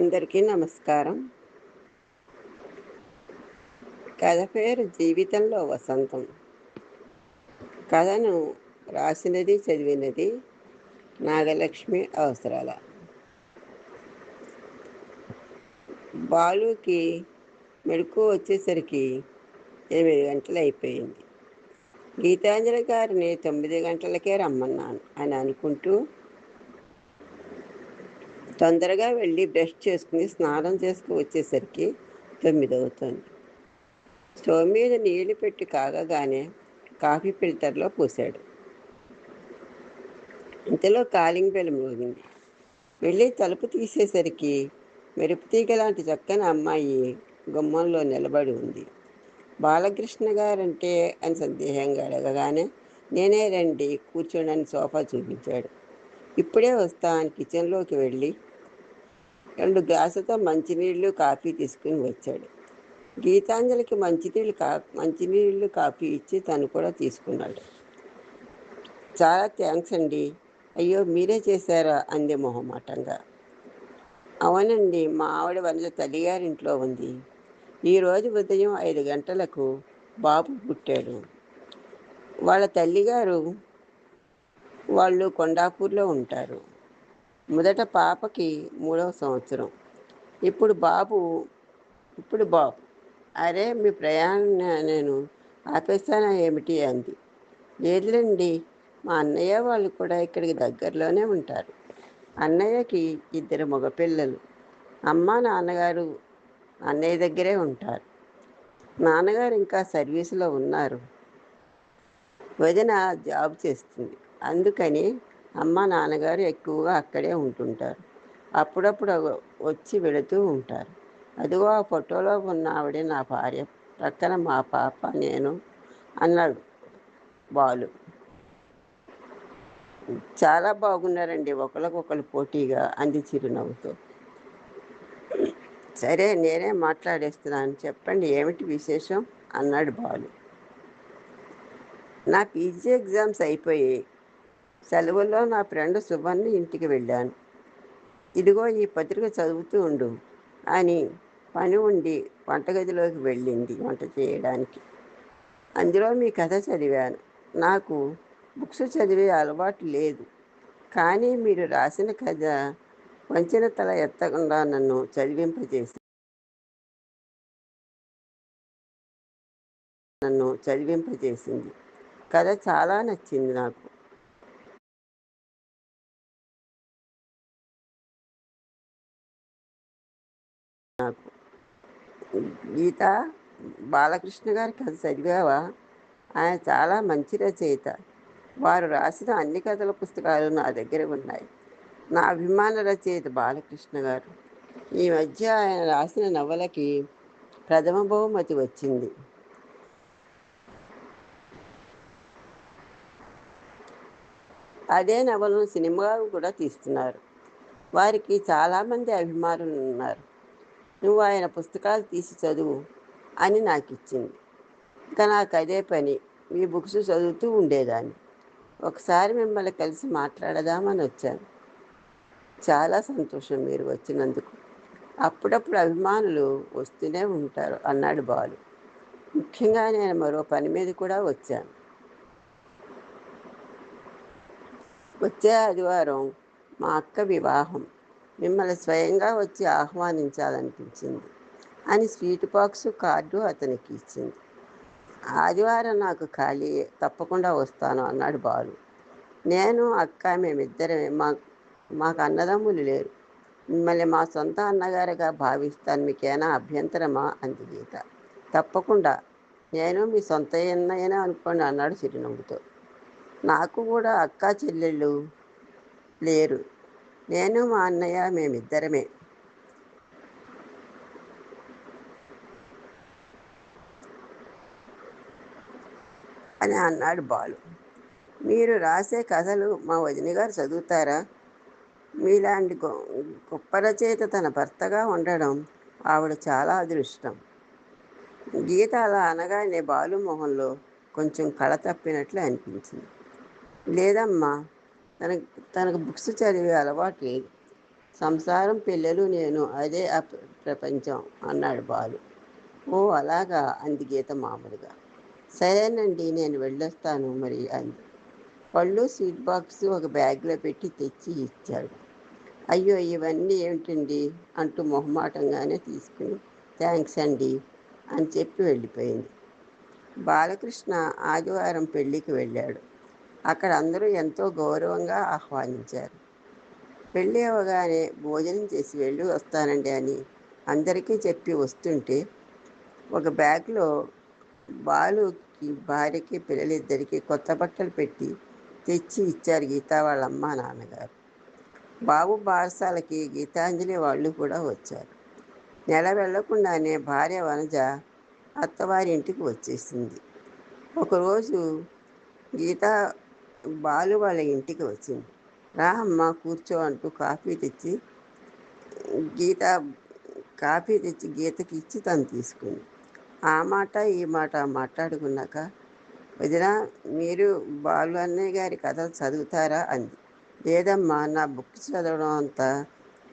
అందరికీ నమస్కారం. కథ పేరు జీవితంలో వసంతం. కథను రాసినది చదివినది నాగలక్ష్మి అవసరాల. బాలుకి మెడుకు వచ్చేసరికి ఎనిమిది గంటలు అయిపోయింది. గీతాంజలి గారిని తొమ్మిది గంటలకే రమ్మన్నాను అని అనుకుంటూ తొందరగా వెళ్ళి బ్రష్ చేసుకుని స్నానం చేసుకుని వచ్చేసరికి తొమ్మిది అవుతుంది స్టవ్ మీద నీళ్ళు పెట్టి కాగగానే కాఫీ ఫిల్టర్లో పోసాడు. ఇంతలో కాలింగ్ బెల్ మోగింది. వెళ్ళి తలుపు తీసేసరికి మెరుపుతీగ లాంటి చక్కని అమ్మాయి గుమ్మంలో నిలబడి ఉంది. బాలకృష్ణ గారంటే అని సందేహంగా అడగగానే నేనే రండి కూర్చోండి సోఫా చూపించాడు. ఇప్పుడే వస్తా అని కిచెన్లోకి వెళ్ళి రెండు గ్లాసుతో మంచినీళ్ళు కాఫీ తీసుకుని వచ్చాడు. గీతాంజలికి మంచినీళ్ళు కా మంచినీళ్ళు కాఫీ ఇచ్చి తను కూడా తీసుకున్నాడు. చాలా థ్యాంక్స్ అండి. అయ్యో మీరే చేశారా? అంది మొహమాటంగా. అవునండి మా ఆవిడ వనజ తల్లిగారింట్లో ఉంది. ఈరోజు ఉదయం ఐదు గంటలకు బాబు పుట్టాడు. వాళ్ళ తల్లిగారు వాళ్ళు కొండాపూర్లో ఉంటారు. మొదట పాపకి మూడవ సంవత్సరం. ఇప్పుడు బాబు ఇప్పుడు బాబు. అరే మీ ప్రయాణం నేను ఆపేస్తానా ఏమిటి అంది. లేదులేండి మా అన్నయ్య వాళ్ళు కూడా ఇక్కడికి దగ్గరలోనే ఉంటారు. అన్నయ్యకి ఇద్దరు మగపిల్లలు. అమ్మ నాన్నగారు అన్నయ్య దగ్గరే ఉంటారు. నాన్నగారు ఇంకా సర్వీసులో ఉన్నారు. వదిన జాబ్ చేస్తుంది. అందుకని అమ్మ నాన్నగారు ఎక్కువగా అక్కడే ఉంటుంటారు. అప్పుడప్పుడు వచ్చి వెళుతూ ఉంటారు. అదిగో ఆ ఫోటోలో ఉన్న ఆవిడే నా భార్య. పక్కన మా పాప నేను అన్నాడు బాలు. చాలా బాగున్నారండి. ఒకరికొకరు పోటీగా అంది చిరునవ్వుతో. సరే నేనే మాట్లాడేస్తున్నాను. చెప్పండి ఏమిటి విశేషం? అన్నాడు బాలు. నా పీజీ ఎగ్జామ్స్ అయిపోయి సెలవుల్లో నా ఫ్రెండ్ సుభన్ ఇంటికి వెళ్ళాను. ఇదిగో ఈ పత్రిక చదువుతూ ఉండు. అని పని ఉండి వంటగదిలోకి వెళ్ళింది వంట చేయడానికి. అందులో మీ కథ చదివాను. నాకు బుక్స్ చదివే అలవాటు లేదు. కానీ మీరు రాసిన కథ వంచిన తల ఎత్తకుండా నన్ను చదివింపజేసి నన్ను చదివింపజేసింది. కథ చాలా నచ్చింది నాకు. గీత బాలకృష్ణ గారికి అది చదివావా? ఆయన చాలా మంచి రచయిత. వారు రాసిన అన్ని కథల పుస్తకాలు నా దగ్గర ఉన్నాయి. నా అభిమాన రచయిత బాలకృష్ణ గారు. ఈ మధ్య ఆయన రాసిన నవలకి ప్రథమ బహుమతి వచ్చింది. అదే నవలను సినిమా కూడా తీస్తున్నారు. వారికి చాలామంది అభిమానులు ఉన్నారు. నువ్వు ఆయన పుస్తకాలు తీసి చదువు అని నాకు ఇచ్చింది ఇంకా నాకు అదే పని. మీ బుక్స్ చదువుతూ ఉండేదాన్ని. ఒకసారి మిమ్మల్ని కలిసి మాట్లాడదామని వచ్చాను. చాలా సంతోషం మీరు వచ్చినందుకు. అప్పుడప్పుడు అభిమానులు వస్తూనే ఉంటారు అన్నాడు బాలు. ముఖ్యంగా నేను మరో పని మీద కూడా వచ్చాను. వచ్చే ఆదివారం మా అక్క వివాహం. మిమ్మల్ని స్వయంగా వచ్చి ఆహ్వానించాలనిపించింది. అని స్వీట్ బాక్స్ కార్డు అతనికి ఇచ్చింది. ఆదివారం నాకు ఖాళీ తప్పకుండా వస్తాను అన్నాడు బాలు. నేను అక్క మేమిద్దరమే మా మాకు అన్నదమ్ములు లేరు. మిమ్మల్ని మా సొంత అన్నగారిగా భావిస్తాను మీకేనా అభ్యంతరమా? అంది గీత. తప్పకుండా. నేను మీ సొంత అన్నయ్యనే అనుకోండి అన్నాడు చిరునవ్వుతో. నాకు కూడా అక్క చెల్లెళ్ళు లేరు. నేను మా అన్నయ్య మేమిద్దరమే. అని అన్నాడు బాలు. మీరు రాసే కథలు మా వదిన గారు చదువుతారా? మీలాంటి గొప్ప రచయిత తన భర్తగా ఉండడం ఆవిడ చాలా అదృష్టం. గీత అలా అనగానే బాలు మొహంలో కొంచెం కళ తప్పినట్లు అనిపించింది. లేదమ్మా తన తనకు బుక్స్ చదివే అలవాటు లేదు. సంసారం పిల్లలు నేను అదే ఆ ప్రపంచం అన్నాడు బాలు. ఓ అలాగా అంది గీత మామూలుగా. సరేనండి నేను వెళ్ళొస్తాను మరి అంది. పళ్ళు స్వీట్ బాక్స్ ఒక బ్యాగ్లో పెట్టి తెచ్చి ఇచ్చాడు. అయ్యో ఇవన్నీ ఏమిటండి? అంటూ మొహమాటంగానే తీసుకుని థ్యాంక్స్ అండి అని చెప్పి వెళ్ళిపోయింది. బాలకృష్ణ ఆదివారం పెళ్ళికి వెళ్ళాడు. అక్కడ అందరూ ఎంతో గౌరవంగా ఆహ్వానించారు. పెళ్ళి అవగానే భోజనం చేసి వెళ్ళి వస్తానండి అని అందరికీ చెప్పి వస్తుంటే ఒక బ్యాగ్లో బాలుకి భార్యకి పిల్లలిద్దరికీ కొత్త బట్టలు పెట్టి తెచ్చి ఇచ్చారు గీత వాళ్ళ అమ్మ నాన్నగారు. బాబు బారసాలకి గీతాంజలి వాళ్ళు కూడా వచ్చారు. నెల వెళ్ళకుండానే భార్య వనజ అత్తవారి ఇంటికి వచ్చేసింది. ఒకరోజు గీతా బాలు వాళ్ళ ఇంటికి వచ్చింది. రా అమ్మ కూర్చో అంటూ కాఫీ తెచ్చి గీత కాఫీ తెచ్చి గీతకి ఇచ్చి తను తీసుకుంది. ఆ మాట ఈ మాట మాట్లాడుకున్నాక వదిన మీరు బాలు అన్నయ్య గారి కథ చదువుతారా అంది. లేదమ్మా నా బుక్స్ చదవడం అంత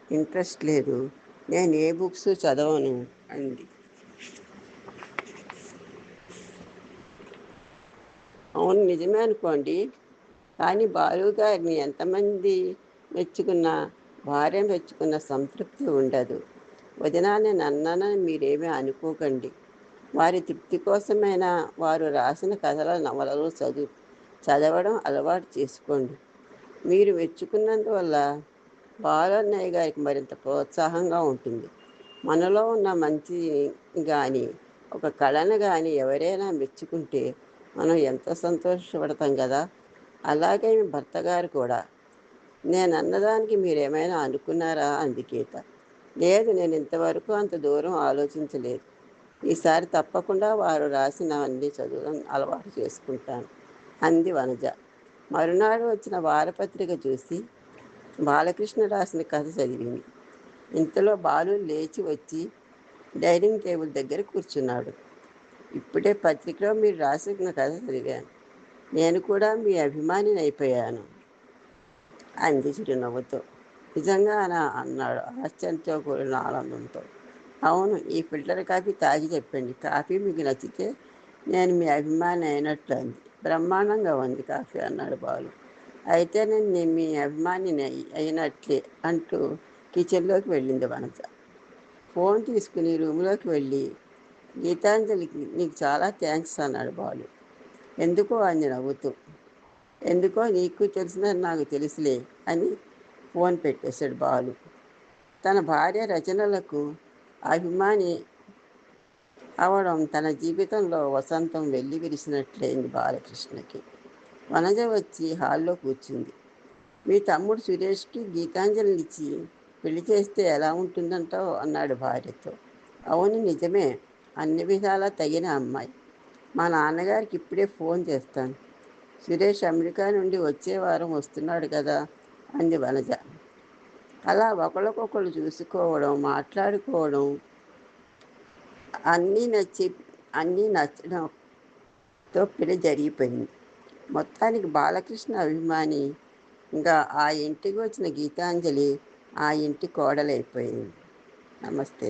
ఇంట్రెస్ట్ లేదు. నేను ఏ బుక్స్ చదవను అంది. అవును నిజమే అనుకోండి. కానీ బాలు గారిని ఎంతమంది మెచ్చుకున్నా భార్య మెచ్చుకున్న సంతృప్తి ఉండదు. వదినాన్ని నన్ననని మీరేమీ అనుకోకండి. వారి తృప్తి కోసమైనా వారు రాసిన కథల నవలలు చదువు చదవడం అలవాటు చేసుకోండి. మీరు మెచ్చుకున్నందువల్ల బాలన్నయ్య గారికి మరింత ప్రోత్సాహంగా ఉంటుంది. మనలో ఉన్న మంచి కానీ ఒక కళను కానీ ఎవరైనా మెచ్చుకుంటే మనం ఎంత సంతోషపడతాం కదా? అలాగే మీ భర్త గారు కూడా నేను అన్నదానికి మీరు ఏమైనా అనుకున్నారా? అంది గీత. లేదు నేను ఇంతవరకు అంత దూరం ఆలోచించలేదు. ఈసారి తప్పకుండా వారు రాసిన అన్ని చదువులను అలవాటు చేసుకుంటాను అంది వనజ. మరునాడు వచ్చిన వారపత్రిక చూసి బాలకృష్ణ రాసిన కథ చదివింది. ఇంతలో బాలు లేచి వచ్చి డైనింగ్ టేబుల్ దగ్గర కూర్చున్నాడు. ఇప్పుడే పత్రికలో మీరు రాసిన కథ చదివాను. నేను కూడా మీ అభిమానిని అయిపోయాను. అంది చిరునవ్వుతో. నిజంగానా అన్నాడు. ఆశ్చర్యంతో కూడిన ఆనందంతో. అవును ఈ ఫిల్టర్ కాఫీ తాగి చెప్పండి. కాఫీ మీకు నచ్చితే నేను మీ అభిమాని అయినట్లు అంది. బ్రహ్మాండంగా ఉంది కాఫీ అన్నాడు బాలు. అయితే నేను మీ అభిమానిని అయినట్లే అంటూ కిచెన్లోకి వెళ్ళింది వనజ. ఫోన్ తీసుకుని రూమ్లోకి వెళ్ళి గీతాంజలికి నీకు చాలా థ్యాంక్స్ అన్నాడు బాలు. ఎందుకో అని నవ్వుతూ ఎందుకో నీకు తెలిసిందని నాకు తెలుసులే అని ఫోన్ పెట్టేశాడు బాలు. తన భార్య రచనలకు అభిమాని అవడం తన జీవితంలో వసంతం వెళ్ళి విరిసినట్లయింది బాలకృష్ణకి. వనజ వచ్చి హాల్లో కూర్చుంది. మీ తమ్ముడు సురేష్కి గీతాంజలినిచ్చి పెళ్ళి చేస్తే ఎలా ఉంటుందంటావు? అన్నాడు భార్యతో. అవును నిజమే. అన్ని విధాలా తగిన అమ్మాయి. మా నాన్నగారికి ఇప్పుడే ఫోన్ చేస్తాను. సురేష్ అమెరికా నుండి వచ్చే వారం వస్తున్నాడు కదా అంది వనజ. అలా ఒకళ్ళకొకళ్ళు చూసుకోవడం మాట్లాడుకోవడం అన్నీ నచ్చి అన్నీ నచ్చడంతో పిల్ల జరిగిపోయింది. మొత్తానికి బాలకృష్ణ అభిమాని ఇంకా ఆ ఇంటికి వచ్చిన గీతాంజలి ఆ ఇంటి కోడలైపోయింది. నమస్తే.